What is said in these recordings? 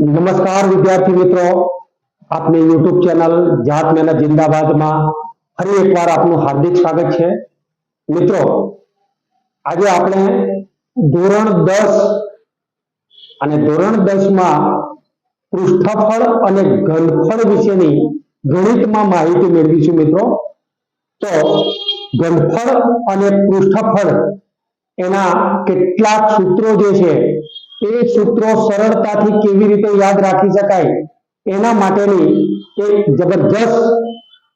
નમસ્કાર વિદ્યાર્થી મિત્રો. આપની યુટ્યુબ ચેનલ જાત મહેનત જિંદાબાદમાં ફરી એકવાર આપનું હાર્દિક સ્વાગત છે. મિત્રો, આજે આપણે ધોરણ દસ અને ધોરણ દસમાં પૃષ્ઠફળ અને ઘનફળ વિશેની ગણિતમાં માહિતી મેળવીશું મિત્રો. તો ઘનફળ અને પૃષ્ઠફળ એના કેટલાક સૂત્રો જે છે એ સૂત્રો સરળતાથી કેવી રીતે યાદ રાખી શકાય? એના માટેની એક જબરજસ્ત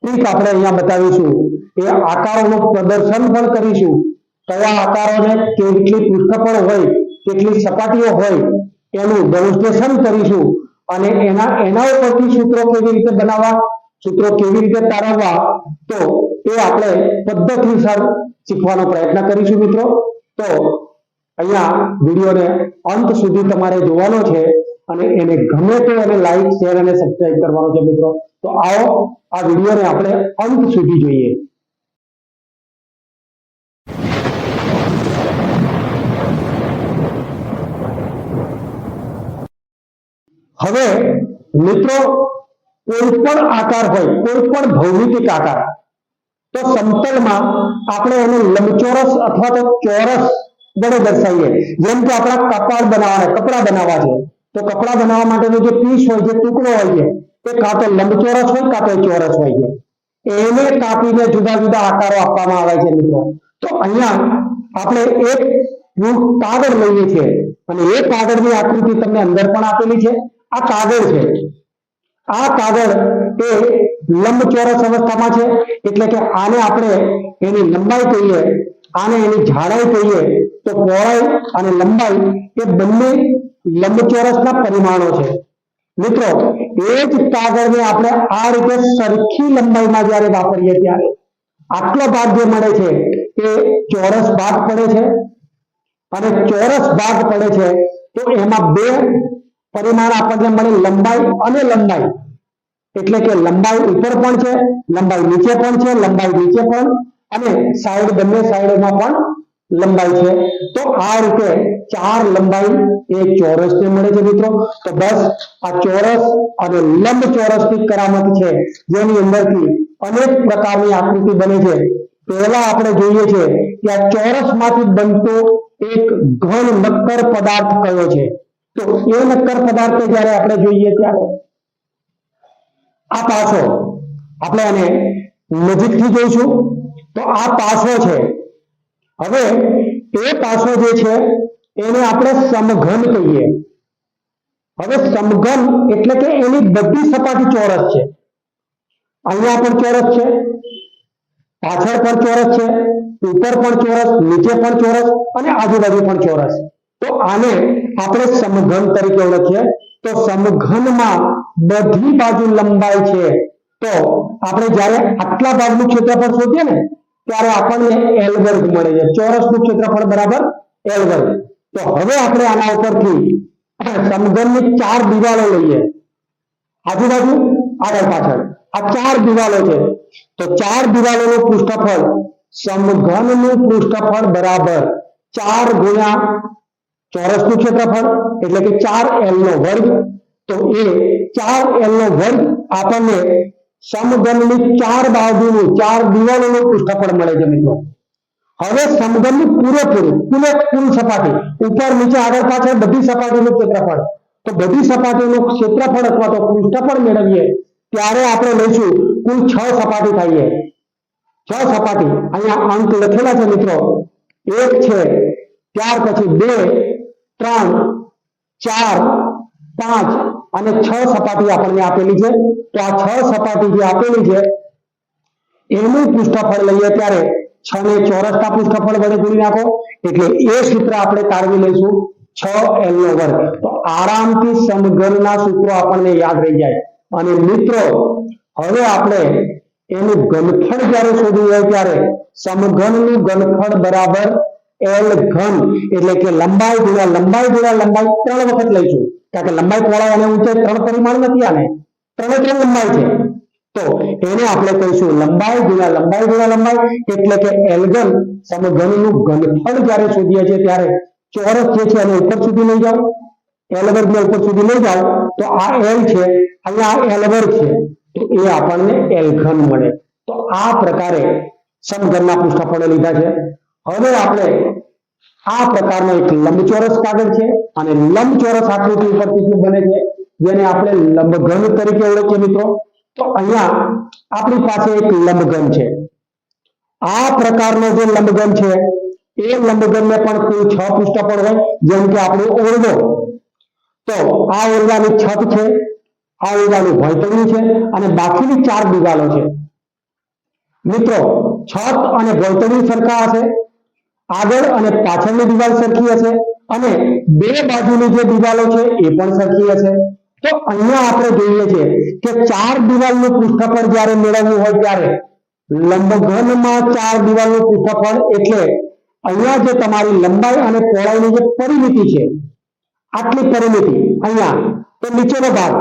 ટ્રીક આપણે અહીંયા બતાવીશું. એ આકારોનું પ્રદર્શન પણ કરીશું. કયા આકારોને કેટલી પૃષ્ઠફળ હોય, કેટલી સપાટીઓ હોય, એનું ડેમોન્સ્ટ્રેશન કરીશું. અને એના એના ઉપરથી સૂત્રો કેવી રીતે બનાવવા, સૂત્રો કેવી રીતે તારવવા, તો એ આપણે પદ્ધતિસર શીખવાનો પ્રયત્ન કરીશું મિત્રો. તો અહીંયા વિડીયોને અંત સુધી તમારે જોવાનો છે અને એને ગમે તો એને લાઈક શેર અને સબસ્ક્રાઇબ કરવાનો છે મિત્રો. તો આવો, આ વિડીયોને આપણે અંત સુધી જોઈએ. હવે, મિત્રો કોઈ પણ આકાર હોય કોઈ પણ ભૌમિતિક આકાર, તો સમતલમાં આપણે એને લંબચોરસ અથવા તો ચોરસ વડે દર્શાવીએ જેમ કે આપણા કપાળ બનાવવાના, કપડા બનાવવા છે. તો કપડા બનાવવા માટેનો જે પીસ હોય જે ટુકડો હોય છે, એ કાં તો લંબચોરસ હોય, કાં તો ચોરસ હોય છે. એને કાપીને જુદા જુદા આકારો આપવામાં આવે છે મિત્રો. તો અહીંયા આપણે એક કાગળ લઈએ છીએ. અને એ કાગળની આકૃતિ તમને અંદર પણ આપેલી છે. આ કાગળ છે. આ કાગળ એ લંબચોરસ અવસ્થામાં છે. એટલે કે આને આપણે એની લંબાઈ કહીએ, આને એની જાડાઈ કહીએ તો પહોળાઈ અને લંબાઈ એ બંને લંબચોરસના પરિમાણો છે. મિત્રો, એ જ કાગળને આપણે આ રીતે સરખી લંબાઈમાં જ્યારે વાપરીએ ત્યારે આટલો ભાગ જે મળે છે એ ચોરસ ભાગ પડે છે અને ચોરસ ભાગ પડે છે તો એમાં બે પરિમાણ આપણને મળે લંબાઈ અને લંબાઈ. એટલે કે લંબાઈ ઉપર પણ છે, લંબાઈ નીચે પણ છે, લંબાઈ નીચે પણ અને સાઈડ બંને સાઈડમાં પણ લંબાઈ છે. તો આ રીતે ચાર લંબાઈ એ ચોરસને મળે છે મિત્રો. તો બસ આ ચોરસ અને લંબ ચોરસની કરામત છે. જેની અંદરથી અનેક પ્રકારની આકૃતિ બને છે. પહેલા આપણે જોઈએ છે કે આ ચોરસમાંથી બનતો એક ઘન નક્કર પદાર્થ કયો છે. તો એ નક્કર પદાર્થ જ્યારે આપણે જોઈએ ત્યારે આ પાસો. આપણે આને નજીકથી જોઈશું. તો આ પાસો છે. હવે એ પાસો જે છે, એને આપણે સમઘન કહીએ. હવે સમઘન એટલે કે એની બધી સપાટી ચોરસ છે. અહીંયા પણ ચોરસ છે, પાછળ પણ ચોરસ છે, ઉપર પણ ચોરસ, નીચે પણ ચોરસ અને આજુબાજુ પણ ચોરસ. તો આને આપણે સમઘન તરીકે ઓળખીએ. તો સમઘનમાં બધી બાજુ લંબાઈ છે. તો આપણે જ્યારે આટલા ભાગનું ક્ષેત્રફળ શોધીએ ને ત્યારે આપણને એલ વર્ગ મળે છે. ચોરસનું ક્ષેત્રફળ બરાબર એલ વર્ગ. તો હવે આપણે આના ઉપરથી સમઘનની ચાર દિવાલો લઈએ. આજુબાજુ, આગળ પાછળ. આ ચાર દિવાલો છે. તો ચાર દિવાલોનું પૃષ્ઠફળ, સમઘનનું પૃષ્ઠફળ બરાબર ચાર ગુણ્યા ચોરસનું ક્ષેત્રફળ, એટલે કે ચાર એલ નો વર્ગ. તો એ ચાર એલ નો વર્ગ આપણને સમઘનની ચાર બાજુનું ચાર દિવાલોનું પૃષ્ઠફળ મળે છે મિત્રો હવે સમઘનની પૂરેપૂરું કુલે કુલ સપાટી ઉપર નીચે આગળ પાછળ બધી સપાટીનું ક્ષેત્રફળ તો બધી સપાટીનું ક્ષેત્રફળ અથવા તો પૃષ્ઠફળ મેળવીએ ત્યારે આપણે લઈશું કુલ છ સપાટી થઈએ છ સપાટી, અહીંયા અંક લખેલા છે મિત્રો। એક છે, ત્યાર પછી બે, ત્રણ, ચાર, પાંચ અને છ સપાટી આપણને આપેલી છે. તો આ છ સપાટી જે આપેલી છે, એનું પૃષ્ઠફળ લઈએ ત્યારે છ ને ચોરસના પૃષ્ઠફળ વડે ગુણી નાખો. એટલે એ સૂત્ર આપણે તારવી લઈશું. છ એલ નો વર્ગ. તો આરામથી સમઘનના સૂત્રો આપણને યાદ રહી જાય. અને મિત્રો, હવે આપણે એનું ઘનફળ જ્યારે શોધવું હોય ત્યારે સમઘનનું ઘનફળ બરાબર એલ ઘન. એટલે કે લંબાઈ ગુણ્યા લંબાઈ ગુણ્યા લંબાઈ ત્રણ વખત લઈશું. કારણ કે લંબાઈ પહોળાઈ અને ઊંચાઈ ત્રણ પરિમાણ નથી આને. ત્રણે ત્રણ લંબાઈ છે. તો એને આપણે કહીશું લંબાઈ ગુણ્યા લંબાઈ ગુણ્યા લંબાઈ એટલે કે એલગન ઘન સમઘનનું ઘનફળ જ્યારે શોધીએ છીએ ત્યારે ચોરસ જે છે એને ઉપર સુધી લઈ જાઓ. એલ વર્ગને ઉપર સુધી લઈ જાઓ. તો આ એલ છે. અહીંયા એલ વર્ગ છે. તો એ આપણને એલ મળે. તો આ પ્રકારે સમઘનના પૃષ્ઠફળો લીધા છે. હવે આપણે આ પ્રકારનો એક લંબચોરસ કાગળ છે અને લંબચોરસ આકૃતિ ઉપરથી શું બને છે? જેને આપણે લંબઘન તરીકે ઓળખીએ મિત્રો. તો અહીંયા આપણી પાસે એક લંબઘન છે. આ પ્રકારનો જે લંબઘન છે, એ લંબઘનને પણ કુલ છ પૃષ્ઠફળ હોય, જેમ કે આપણો ઓરડો. તો આ ઓરડાની છત છે, આ ઓરડાનું ભોંયતળિયું છે અને બાકીની ચાર દિવાલો છે. મિત્રો, છત અને ભોંયતળિયું સરખા હશે. આગળ અને પાછળની દિવાલ સરખી હશે અને બે બાજુની જે દિવાલો છે એ પણ સરખી હશે. તો અહીંયા આપણે જોઈએ છીએ કે ચાર દિવાલનું પૃષ્ઠફળ જ્યારે મેળવવું હોય ત્યારે લંબઘનમાં ચાર દિવાલનું પૃષ્ઠફળ એટલે અહીંયા જે તમારી લંબાઈ અને પહોળાઈની જે પરિમિતિ છે, આટલી પરિમિતિ અહીંયા, તો નીચેનો ભાગ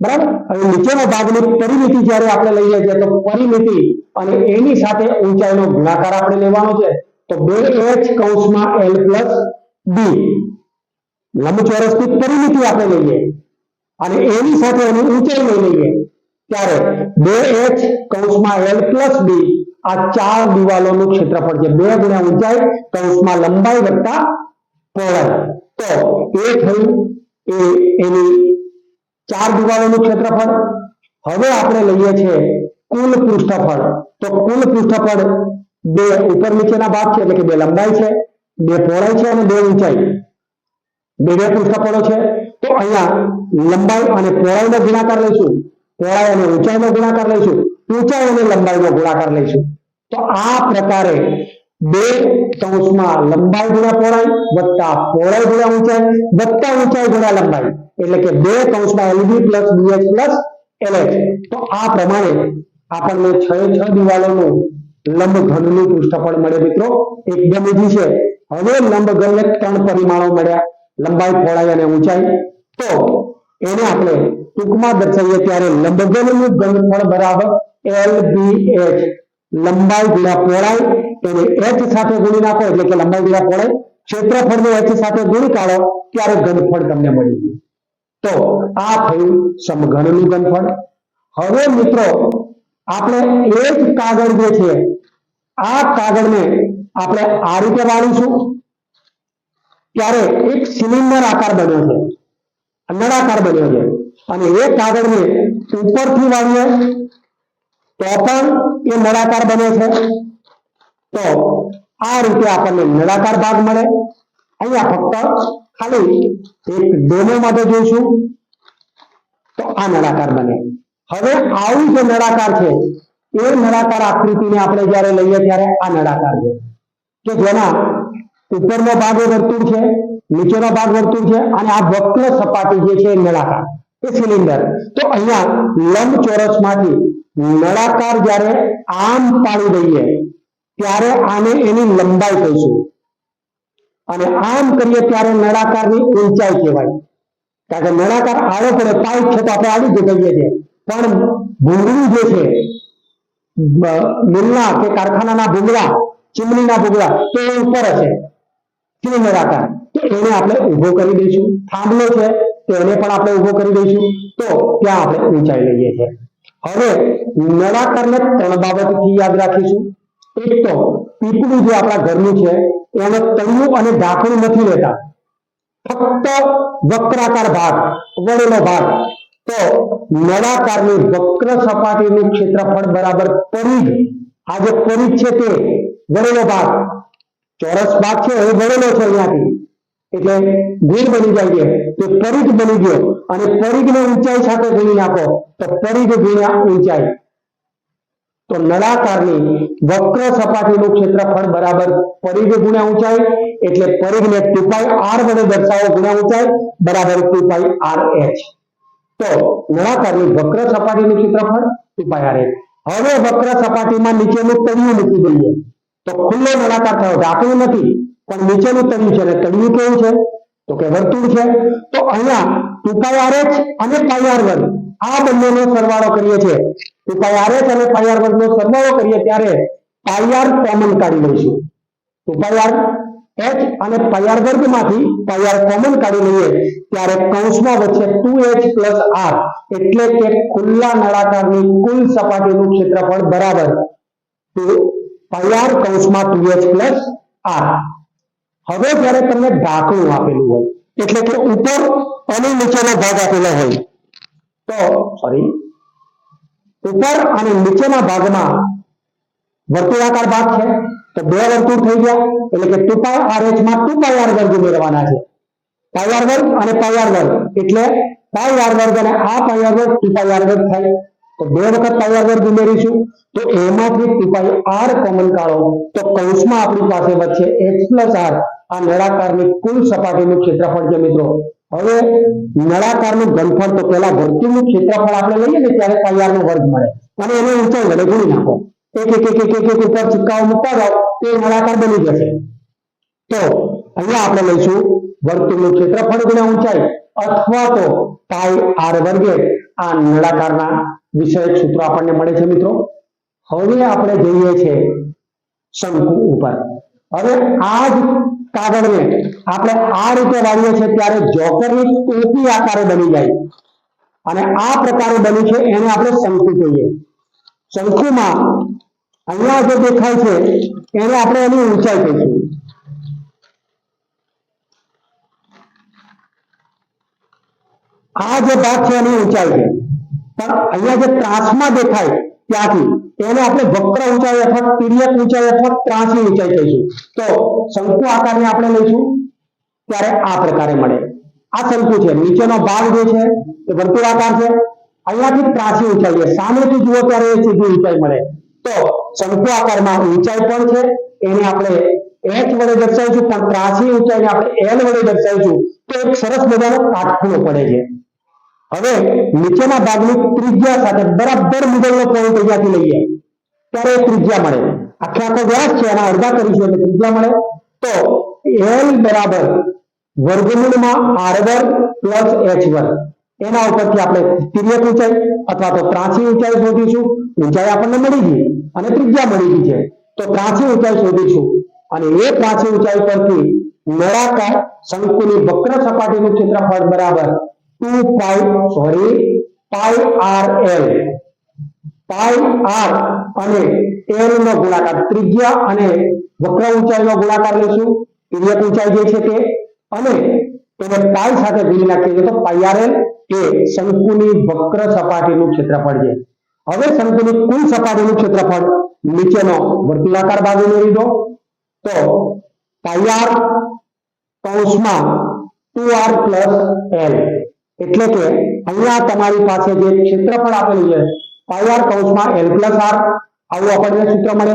બરાબર? હવે નીચેનો ભાગની પરિમિતિ જ્યારે આપણે લઈએ છીએ, તો પરિમિતિ અને એની સાથે ઊંચાઈનો ગુણાકાર આપણે લેવાનો છે. તો બે એચ કૌંસમાં એલ પ્લસ બી. લંબચોરસની પરિમિતિ આપણે લઈએ અને એની સાથે એની ઊંચાઈ લઈ લઈએ. ત્યારે બે એચ કૌંસમાં એલ પ્લસ બી, આ ચાર દિવાલોનું ક્ષેત્રફળ છે. બે ગુણ્યા ઊંચાઈ કૌંસમાં લંબાઈ વત્તા પહોળાઈ. તો એ થયું એ એની ચાર દિવાલોનું ક્ષેત્રફળ. હવે આપણે લઈએ છીએ કુલ પૃષ્ઠફળ. તો કુલ પૃષ્ઠફળ બે ઉપર નીચેના ભાગ છે, એટલે કે બે લંબાઈ છે, બે પહોળાઈ છે અને બે ઊંચાઈ. બે બે પૃષ્ઠફળો છે. તો અહીંયા લંબાઈ અને પહોળાઈનો ગુણાકાર લઈશું. પહોળાઈ અને ઊંચાઈનો ગુણાકાર લઈશું. ઊંચાઈ અને લંબાઈનો ગુણાકાર લઈશું. તો આ પ્રકારે બે કૌંસમાં લંબાઈ ગુણ્યા પહોળાઈ વત્તા પહોળાઈ ગુણ્યા ઊંચાઈ વત્તા ઊંચાઈ ગુણ્યા લંબાઈ. એટલે કે બે કૌંસમાં LB plus BH plus LH તો આ પ્રમાણે આપણને છ છ દિવાલોનું લંબઘનનું પૃષ્ઠફળ મળે મિત્રો. એકદમ ઈઝી છે. હવે લંબઘનને ત્રણ પરિમાણો મળ્યા. લંબાઈ, પહોળાઈ અને ઊંચાઈ. તો એને આપણે ટૂંકમાં દર્શાવીએ ત્યારે લંબઘનનું ઘનફળ બરાબર એલ બી એચ. લંબાઈ ગુણ્યા પહોળાઈ એને એચ સાથે ગુણી નાખો એટલે કે લંબાઈ ગુણ્યા પહોળાઈ. ક્ષેત્રફળને એચ સાથે ગુણી કાઢો, ત્યારે ઘનફળ તમને મળી ગયું. તો આ થયું સમઘનનું ઘનફળ હવે મિત્રો, આપણે એક કાગળ જે છે, આ કાગળને આપણે આ રીતે વાળીશું. ત્યારે એક સિલિન્ડર આકાર બન્યો છે, નળાકાર બન્યો છે. અને એ કાગળને ઉપરથી વાળીએ, તો પણ એ નળાકાર બને છે. તો આ રીતે આપણને નળાકાર ભાગ મળે. અહીંયા ફક્ત ખાલી એક ડોમો માટે જોઈશું. તો આ નળાકાર બને. હવે આવું જે નળાકાર છે, એ નળાકાર આકૃતિને આપણે જ્યારે લઈએ ત્યારે આ નળાકાર છે. કે જેના ઉપરનો ભાગ એ વર્તુળ છે, નીચેનો ભાગ વર્તુળ છે, અને આ વક્ર સપાટી જે છે એ નળાકાર, એ સિલિન્ડર. તો અહીંયા લંબચોરસમાંથી નળાકાર જ્યારે આમ પાડી દઈએ, ત્યારે આને એની લંબાઈ કહીશું. અને આમ કરીએ ત્યારે નળાકારની ઊંચાઈ કહેવાય. કારણ કે નળાકાર આડો પડે પાઇપ છે તો આપણે આડી જ કહીએ છીએ. પણ ભૂંગળું જે છે મિલના કે કારખાનાના ભૂંગળા, ચીમનીના ભૂંગળા, તો એ ઉપર હશે. સિલિન્ડર નળાકાર? તો એને આપણે ઊભો કરી દઈશું. થાંભલો છે, તો એને પણ આપણે ઊભો કરી દઈશું. તો ત્યાં આપણે ઊંચાઈ લઈએ છીએ. હવે નળાકારને ત્રણ બાબતથી યાદ રાખીશું. એક તો પીપળું જે આપણા ઘરનું છે, એનો તળિયું અને ઢાંકણું નથી લેતા ફક્ત વક્રાકાર ભાગ, વળેલો ભાગ. તો નળાકારની વક્ર સપાટીનું ક્ષેત્રફળ બરાબર પરિઘ. આ જે પરિઘ છે તે વળેલો ભાગ. ચોરસ ભાગ છે, એ વળેલો છે અહીંયાથી. એટલે ગુણ બની જાય છે. તો પરિઘ બની ગયો. અને પરિઘને ઊંચાઈ સાથે ગુણી નાખો, તો પરિઘ ગુણ્યા ઊંચાઈ. તો નળાકારની વક્ર સપાટીનું ક્ષેત્રફળ બરાબર પરિઘ ગુણ્યા ઊંચાઈ એટલે પરિઘને ટૂંકાઈ આર વડે દર્શાવો ગુણ્યા ઊંચાઈ બરાબર ટૂંકાઈ આર એચ. તો નળાકારની વક્ર સપાટીનું ક્ષેત્રફળ ટૂંકાઈ આર એચ. હવે વક્ર સપાટીમાં નીચેનું તળિયું મૂકી દઈએ. તો ખુલ્લો નળાકાર થયો. ઢાંકણું નથી, પણ નીચેનું તળિયું છે અને તળિયું કેવું છે? તો કે વર્તુળ છે. તો અહીંયા ટૂંકાઈ આર એચ અને પાઈ આર વર્ગ આ બંનેનો સરવાળો કરીએ છીએ. ટૂંકાઈ આર એચ અને પાઈ આર વર્ગનો સરવાળો કરીએ ત્યારે પાઈ આર કોમન કાઢી લઈશું. ટૂંકાઈ આર એચ અને પાયર વર્ગમાંથી પાયાર કોમન કાઢી લઈએ ત્યારે કૌંસમાં વચ્ચે ટુ એચ પ્લસ આર એટલે કે ખુલ્લા નળાકારની કુલ સપાટીનું ક્ષેત્રફળ બરાબર. તો પાયર કૌંસમાં ટુ એચ પ્લસ આર. હવે જ્યારે તમને ઢાંકણું આપેલું હોય, એટલે કે ઉપર અને નીચેનો ભાગ આપેલો હોય, તો સોરી ઉપર અને નીચેના ભાગમાં વર્તુળાકાર ભાગ છે. તો બે વર્તુળ થઈ ગયા. એટલે કે ટુ પાય આર એચમાં ટુ પાય આર વર્ગ ઉમેરવાના છે. પાય આર વર્ગ અને પાય આર વર્ગ. એટલે પાય આર વર્ગ અને આ પાય આર વર્ગ ટુ પાય આર વર્ગ થાય. તો બે વખત પાય આર વર્ગ ઉમેરીશું. તો એમાંથી ટુ પાય આર કોમન કાઢો તો કૌંસમાં આપણી પાસે વચ્ચે એચ પ્લસ આર આ નળાકારની કુલ સપાટીનું ક્ષેત્રફળ છે મિત્રો હવે નળાકારનું ઘનફળ તો પેલા વર્તુળનું ક્ષેત્રફળ આપણે લઈએ ને ત્યારે પાય વર્ગ મળે. અને એને ઊંચાઈ વડે ગુણી નાખો. એક એક એક એક એક ઉપર સિક્કાઓ મૂકતા જાઓ, તે નળાકાર બની જશે. તો અહીંયા આપણે લઈશું વર્તુળનું ક્ષેત્રફળ ગુણ્યા ઊંચાઈ, અથવા તો પાઈ આર વર્ગે આ નળાકારના વિષયક સૂત્રો આપણને મળે છે મિત્રો. હવે આપણે જઈએ છીએ શંકુ ઉપર. હવે આ જ કાગળને આપણે આ રીતે વાળીએ છીએ ત્યારે જોકરની ટોપી આકારે બની જાય. અને આ પ્રકારે બની છે એને આપણે શંકુ કહીએ. શંકુમાં અહીંયા જે દેખાય છે એને આપણે એની ઊંચાઈ કહીશું આ જે ભાગ છે એની ઊંચાઈ છે. પણ અહીંયા જે ત્રાસમાં દેખાય ત્યાંથી. એને આપણે વક્ર ઊંચાઈ અથવા તિર્યક ઊંચાઈ અથવા ત્રાસી ઊંચાઈ કહીશું. તો શંકુ આકારને આપણે લઈશું. ત્યારે આ પ્રકારે મળે. આ શંકુ છે. નીચેનો ભાગ જે છે એ વર્તુળાકાર છે. અહીંયાથી ત્રાસી ઊંચાઈ છે. સામેથી જુઓ ત્યારે એ સીધી ઊંચાઈ મળે. તો શંકુ આકારમાં ઊંચાઈ પણ છે. એને આપણે એચ વડે દર્શાવીશું, પણ ત્રાસી ઊંચાઈને આપણે એલ વડે દર્શાવીશું. તો એક સરસ મજાનો કાટખૂણો પડે છે. હવે નીચેના ભાગની ત્રિજ્યા સાથે બરાબર મિડલનો પોઈન્ટ અહીંયાથી લઈએ. ત્યારે ત્રિજ્યા મળે. આખે આખો વ્યાસ છે એના અડધા કરીશું એટલે ત્રિજ્યા મળે. તો એલ બરાબર વર્ગમૂળમાં આર વર્ગ પ્લસ એચ વર્ગ એના ઉપરથી આપણે તિર્યક ઊંચાઈ અથવા તો ત્રાસી ઊંચાઈ શોધીશું. ઊંચાઈ આપણને મળી ગઈ અને ત્રિજ્યા મળી ગઈ છે. તો ત્રાસી ઊંચાઈ શોધીશું. અને એ ત્રાસી ઊંચાઈ પરથી નળાકાર શંકુની વક્ર સપાટીનું ક્ષેત્રફળ બરાબર two pi sorry pi r l pi r અને એલ નો ગુણાકાર ત્રિજ્યા અને વક્ર ઊંચાઈનો ગુણાકાર લઈશું. તિર્યક ઊંચાઈ જે છે તે. અને તેને પાઈ સાથે ભીલી નાખીએ તો પાઈ આર એલ એ શંકુની વક્ર સપાટીનું ક્ષેત્રફળ છે. હવે શંકુની કુલ સપાટીનું ક્ષેત્રફળ નીચેનો વર્તુળાકાર ભાગ ઉમેરી દો. તો પાઈ આર કૌંસમાં ટુ આર પ્લસ એલ એટલે કે અહીંયા તમારી પાસે જે ક્ષેત્રફળ આપેલું છે પાઈ આર કૌંસમાં એલ પ્લસ આર આવું આપણને સૂત્ર મળે.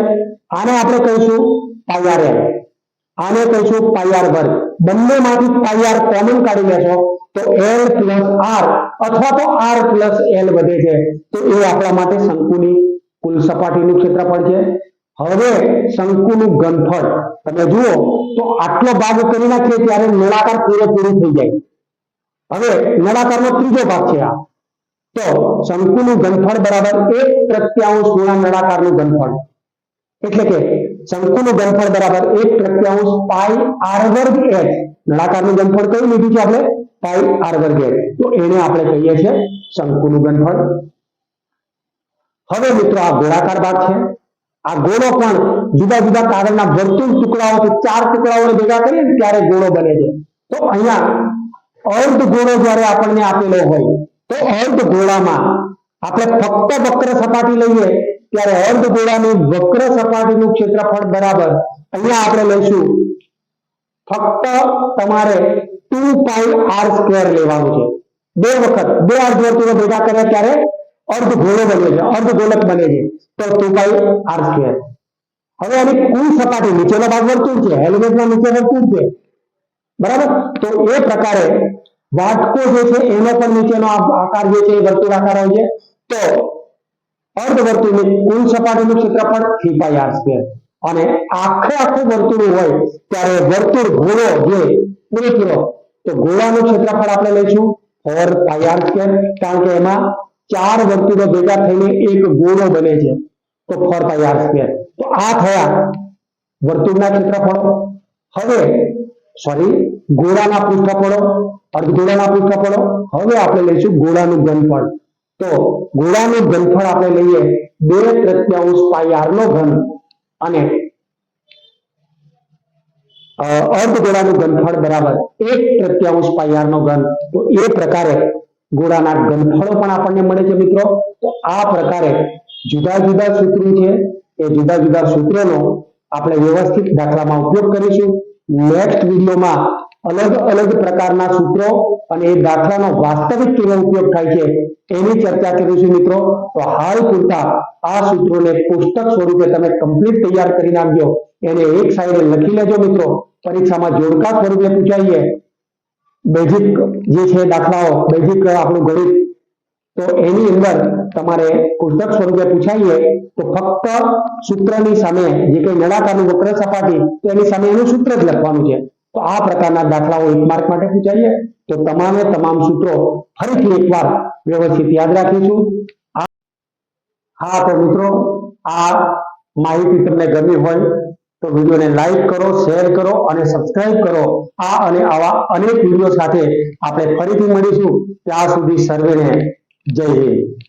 આને આપણે કહીશું પાઈ આર એલ આને કહીશું પાઈ આર વર્ગ. બંનેમાંથી પાઈ આર કોમન કાઢી લેશો, તો એલ પ્લસ આર અથવા તો આર પ્લસ એલ વધે છે. તો એ આપણા માટે શંકુની કુલ સપાટીનું ક્ષેત્રફળ છે. હવે શંકુનું ઘનફળ. તમે જુઓ, તો આટલો ભાગ કરી નાખીએ ત્યારે નળાકાર પૂરેપૂરું થઈ જાય. હવે નળાકારનો ત્રીજો ભાગ છે આ. તો શંકુનું ઘનફળ બરાબર એક તૃતીયાંશ ગુણા નળાકારનું ઘનફળ એટલે કે શંકુનું ઘનફળ બરાબર એક તૃતીયાંશ પાઈ આર વર્ગ એચ. નળાકારનું ઘનફળ કયું લીધું છે આપણે? પાઈ આર વર્ગ એચ. તો એને આપણે કહીએ છીએ શંકુનું ઘનફળ હવે મિત્રો આ ગોળાકાર ભાગ છે. આ ગોળો પણ જુદા જુદા કાગળના વર્તુળ ટુકડાઓથી ચાર ટુકડાઓને ભેગા કરીએ ને ત્યારે ગોળો બને છે. તો અહીંયા અર્ધ ગોળો જ્યારે આપણને આપેલો હોય, તો અર્ધ ગોળામાં આપણે ફક્ત વક્ર સપાટી લઈએ, ત્યારે અર્ધ ગોળાની વક્ર સપાટીનું ક્ષેત્રફળ બરાબર અહીંયા આપણે લઈશું. ફક્ત તમારે ટુ પાઈ આર સ્ક્વેર લેવાનું છે. બે વખત, બે અર્ધવર્તુળો ભેગા કર્યા ત્યારે અર્ધ ગોળો બને છે, અર્ધ ગોલક બને છે. તો ટુ પાઈ આર સ્ક્વેર હવે આની કુલ સપાટી નીચેનો ભાગ વર્તુળ છે હેલ્મેટના નીચે વર્તુળ છે. બરાબર? તો એ પ્રકારે વાટકો જે છે, એનો પણ નીચેનો આકાર જે છે, એ વર્તુળાકાર હોય છે તો અર્ધવર્તુળની કુલ સપાટીનું ક્ષેત્રફળ થ્રી પાઈ આર સ્ક્વેર. અને આખે આખું વર્તુળ હોય, ત્યારે વર્તુળ ગોળો જે પૂરેપૂરો તો ગોળાનું ક્ષેત્રફળ આપણે લઈશું ફોર પાઈ આર સ્ક્વેર, કારણ કે એમાં ચાર વર્તુળો ભેગા થઈને એક ગોળો બને છે. તો ફોર પાઈ આર સ્ક્વેર. તો આ થયા વર્તુળના ક્ષેત્રફળો. હવે સોરી ગોળાના પૃષ્ઠફળો અર્ધગોળાના પૃષ્ઠફળો હવે આપણે લઈશું ગોળાનું ઘનફળ. તો ગોળાનું ઘનફળ આપણે લઈએ બે તૃત્યાંશ પાઈ આર નો ઘન અને અર્ધગોળાનું ઘનફળ બરાબર એક તૃત્યાંશ પાઈ આર નો ઘન. તો એ પ્રકારે ગોળાના ઘનફળો પણ આપણને મળે છે મિત્રો. તો આ પ્રકારે જુદા જુદા સૂત્રો છે. એ જુદા જુદા સૂત્રોનો આપણે વ્યવસ્થિત દાખલામાં ઉપયોગ કરીશું. નેક્સ્ટ વિડીયોમાં અલગ અલગ પ્રકારના સૂત્રો અને એ દાખલાનો વાસ્તવિક કેવો ઉપયોગ થાય છે, એની ચર્ચા કરીશું મિત્રો. તો હાલ પૂરતા આ સૂત્રોને પુસ્તક સ્વરૂપે તમે કમ્પ્લીટ તૈયાર કરી નાખજો. એને એક સાઈડે લખી લેજો મિત્રો. પરીક્ષામાં જોડકા સ્વરૂપે પૂછાઈએ. બેઝિક જે છે દાખલાઓ બેઝિક આપણું ગણિત. તો એની અંદર તમારે પુસ્તક સ્વરૂપે પૂછાઈએ તો ફક્ત સૂત્રની સામે જે કઈ નળાકારનું વક્ર સપાટી, તો એની સામે એનું સૂત્ર જ લખવાનું છે. તો આ પ્રકારના દાખલાઓ એક માર્ક માટે પૂછાઈએ તો તમામે તમામ સૂત્રો ફરીથી એકવાર વ્યવસ્થિત યાદ રાખીશું હા, તો મિત્રો, આ માહિતી તમને ગમી હોય તો વિડીયોને લાઈક કરો, શેર કરો અને સબસ્ક્રાઇબ કરો. આ અને આવા અનેક વીડિયો સાથે આપણે ફરીથી મળીશું. ત્યાં સુધી સર્વેને જય હિન્દ.